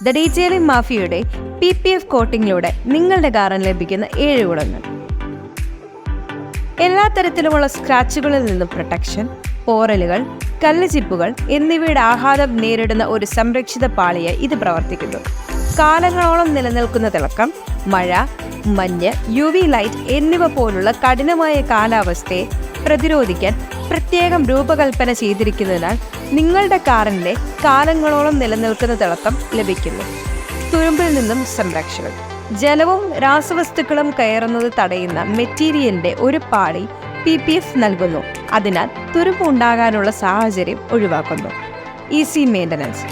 The detailing മാഫിയയുടെ P P F കോട്ടിങ്ങിലൂടെ നിങ്ങളുടെ കാറിന് ലഭിക്കുന്ന ഏഴ് ഗുണങ്ങൾ. എല്ലാ തരത്തിലുമുള്ള സ്ക്രാച്ചുകളിൽ നിന്നും പ്രൊട്ടക്ഷൻ പോറലുകൾ കല്ല് ചിപ്പുകൾ എന്നിവയുടെ ആഘാതം നേരിടുന്ന ഒരു സംരക്ഷിത പാളിയെ ഇത് പ്രവർത്തിക്കുന്നു. കാലങ്ങളോളം നിലനിൽക്കുന്ന തിളക്കം മഴ മഞ്ഞ് യു വി ലൈറ്റ് എന്നിവ പോലുള്ള കഠിനമായ കാലാവസ്ഥയെ പ്രതിരോധിക്കാൻ പ്രത്യേകം രൂപകൽപ്പന ചെയ്തിരിക്കുന്നതിനാൽ നിങ്ങളുടെ കാറിന്റെ കാലങ്ങളോളം നിലനിൽക്കുന്ന തിളക്കം ലഭിക്കുന്നു. തുരുമ്പിൽ നിന്നും സംരക്ഷണം ജലവും രാസവസ്തുക്കളും കയറുന്നത് തടയുന്ന മെറ്റീരിയലിന്റെ ഒരു പാളി പി പി എഫ് നൽകുന്നു. അതിനാൽ തുരുമ്പ് ഉണ്ടാകാനുള്ള സാഹചര്യം ഒഴിവാക്കുന്നു. Easy maintenance.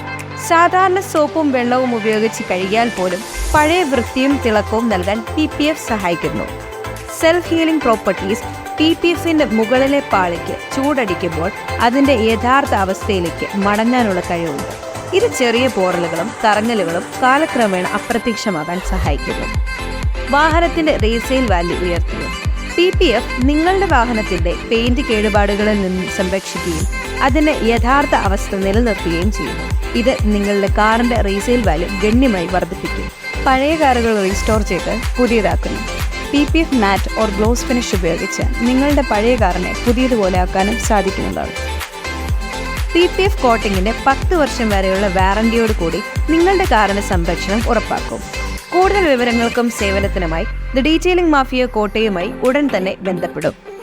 സാധാരണ സോപ്പും വെള്ളവും ഉപയോഗിച്ച് കഴുകിയാൽ പോലും പഴയ വൃത്തിയും തിളക്കവും നൽകാൻ പി പി എഫ് സഹായിക്കുന്നു. Self healing properties P P എഫിന്റെ മുകളിലെ പാളിക്ക് ചൂടടിക്കുമ്പോൾ അതിന്റെ യഥാർത്ഥ അവസ്ഥയിലേക്ക് മടങ്ങാനുള്ള കഴിവുണ്ട്. ഇത് ചെറിയ പോറലുകളും കറങ്ങലുകളും കാലക്രമേണ അപ്രത്യക്ഷമാകാൻ സഹായിക്കുന്നു. വാഹനത്തിന്റെ റീസെയിൽ വാല്യൂ ഉയർത്തുന്നു. പി പി എഫ് നിങ്ങളുടെ വാഹനത്തിന്റെ പെയിന്റ് കേടുപാടുകളിൽ നിന്ന് സംരക്ഷിക്കുകയും അതിന്റെ യഥാർത്ഥ അവസ്ഥ നിലനിർത്തുകയും ചെയ്യുന്നു. ഇത് നിങ്ങളുടെ കാറിന്റെ റീസെയിൽ വാല്യൂ ഗണ്യമായി വർദ്ധിപ്പിക്കും. പഴയ കാറുകൾ റീസ്റ്റോർ ചെയ്ത് പുതിയതാക്കുന്നു. P P F matte or gloss finish ഉപയോഗിച്ച് നിങ്ങളുടെ പഴയ കാറിനെ പുതിയതുപോലെ ആക്കാനും സാധിക്കുന്നതാണ് പി പി എഫ് കോട്ടിങ്ങിന്റെ പത്ത് വർഷം വരെയുള്ള വാറന്റിയോട് കൂടി നിങ്ങളുടെ കാറിന് സംരക്ഷണം ഉറപ്പാക്കും. കൂടുതൽ വിവരങ്ങൾക്കും സേവനത്തിനുമായി ദ ഡീറ്റെയിലിംഗ് മാഫിയ കോട്ടയുമായി ഉടൻ തന്നെ ബന്ധപ്പെടും.